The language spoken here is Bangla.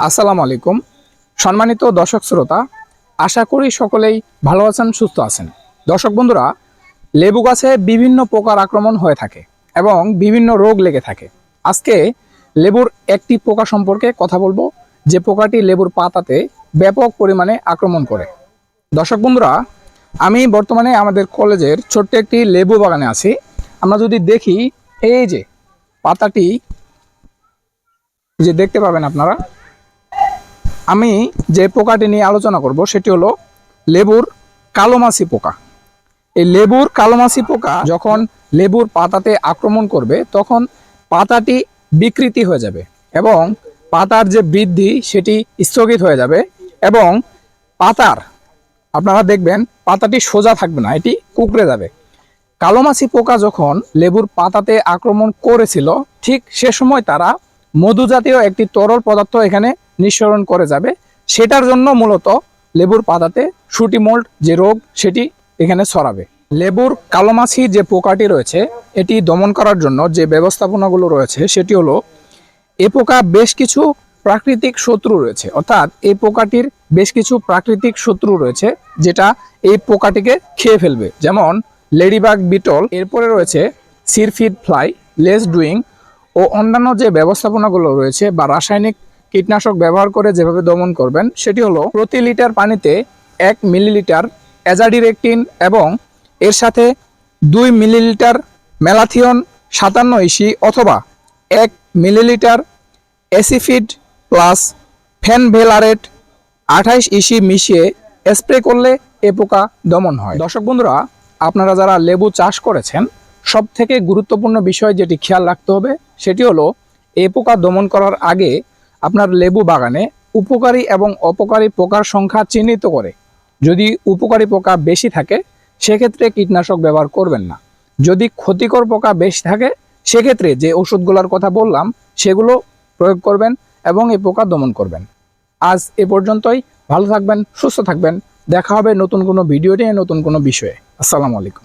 আসসালামু আলাইকুম। সম্মানিত দর্শক শ্রোতা, আশা করি সকলেই ভালো আছেন, সুস্থ আছেন। দর্শক বন্ধুরা, লেবু গাছে বিভিন্ন পোকার আক্রমণ হয়ে থাকে এবং বিভিন্ন রোগ লেগে থাকে। আজকে লেবুর একটি পোকা সম্পর্কে কথা বলব। যে পোকাটি লেবুর পাতাতে ব্যাপক পরিমাণে আক্রমণ করে। দর্শক বন্ধুরা, আমি বর্তমানে আমাদের কলেজের ছোট্ট একটি লেবু বাগানে আছি। আমরা যদি দেখি, এই যে পাতাটি, যে দেখতে পাবেন আপনারা আমি যে পোকাটি নিয়ে আলোচনা করব, সেটি হলো লেবুর কালোমাছি পোকা। এই লেবুর কালোমাছি পোকা যখন লেবুর পাতাতে আক্রমণ করবে, তখন পাতাটি বিকৃতি হয়ে যাবে এবং পাতার যে বৃদ্ধি, সেটি স্থগিত হয়ে যাবে এবং পাতার, আপনারা দেখবেন পাতাটি সোজা থাকবে না, এটি কুকড়ে যাবে। কালোমাছি পোকা যখন লেবুর পাতাতে আক্রমণ করেছিল, ঠিক সে সময় তারা মধু জাতীয় একটি তরল পদার্থ এখানে নিঃসরণ করে যাবে। সেটার জন্য মূলত লেবুর পাতাতে শুটি মোল্ড যে রোগ, সেটি এখানে ছড়াবে। লেবুর কালোমাছি যে পোকাটি রয়েছে, এটি দমন করার জন্য যে ব্যবস্থাপনাগুলো রয়েছে, সেটি হলো, এ পোকা বেশ কিছু প্রাকৃতিক শত্রু রয়েছে। অর্থাৎ এই পোকাটির বেশ কিছু প্রাকৃতিক শত্রু রয়েছে, যেটা এই পোকাটিকে খেয়ে ফেলবে। যেমন, লেডিবাগ বিটল, এরপরে রয়েছে, সিরফিড ফ্লাই, লেস ডুইং, ও অন্যান্য যে ব্যবস্থাপনাগুলো রয়েছে বা রাসায়নিক কীটনাশক ব্যবহার করে যেভাবে দমন করবেন, সেটি হলো প্রতি লিটার পানিতে এক মিলিলিটার অ্যাজাডিরেকটিন এবং এর সাথে দুই মিলিলিটার ম্যালাথিয়ন সাতান্ন ইসি অথবা এক মিলিলিটার অ্যাসিফিড প্লাস ফ্যানভেলারেট আঠাইশ ইসি মিশিয়ে স্প্রে করলে এ পোকা দমন হয়। দর্শক বন্ধুরা, আপনারা যারা লেবু চাষ করেছেন সব থেকে গুরুত্বপূর্ণ বিষয় যেটি খেয়াল রাখতে হবে, সেটি হলো এ পোকা দমন করার আগে আপনার লেবু বাগানে উপকারী এবং অপকারী পোকার সংখ্যা চিহ্নিত করে। যদি উপকারী পোকা বেশি থাকে, সেক্ষেত্রে কীটনাশক ব্যবহার করবেন না। যদি ক্ষতিকর পোকা বেশি থাকে, সেক্ষেত্রে যে ওষুধগুলোর কথা বললাম, সেগুলো প্রয়োগ করবেন এবং এই পোকা দমন করবেন। আজ এ পর্যন্তই। ভালো থাকবেন, সুস্থ থাকবেন। দেখা হবে নতুন কোনো ভিডিও নিয়ে, নতুন কোনো বিষয়ে। আসসালামু আলাইকুম।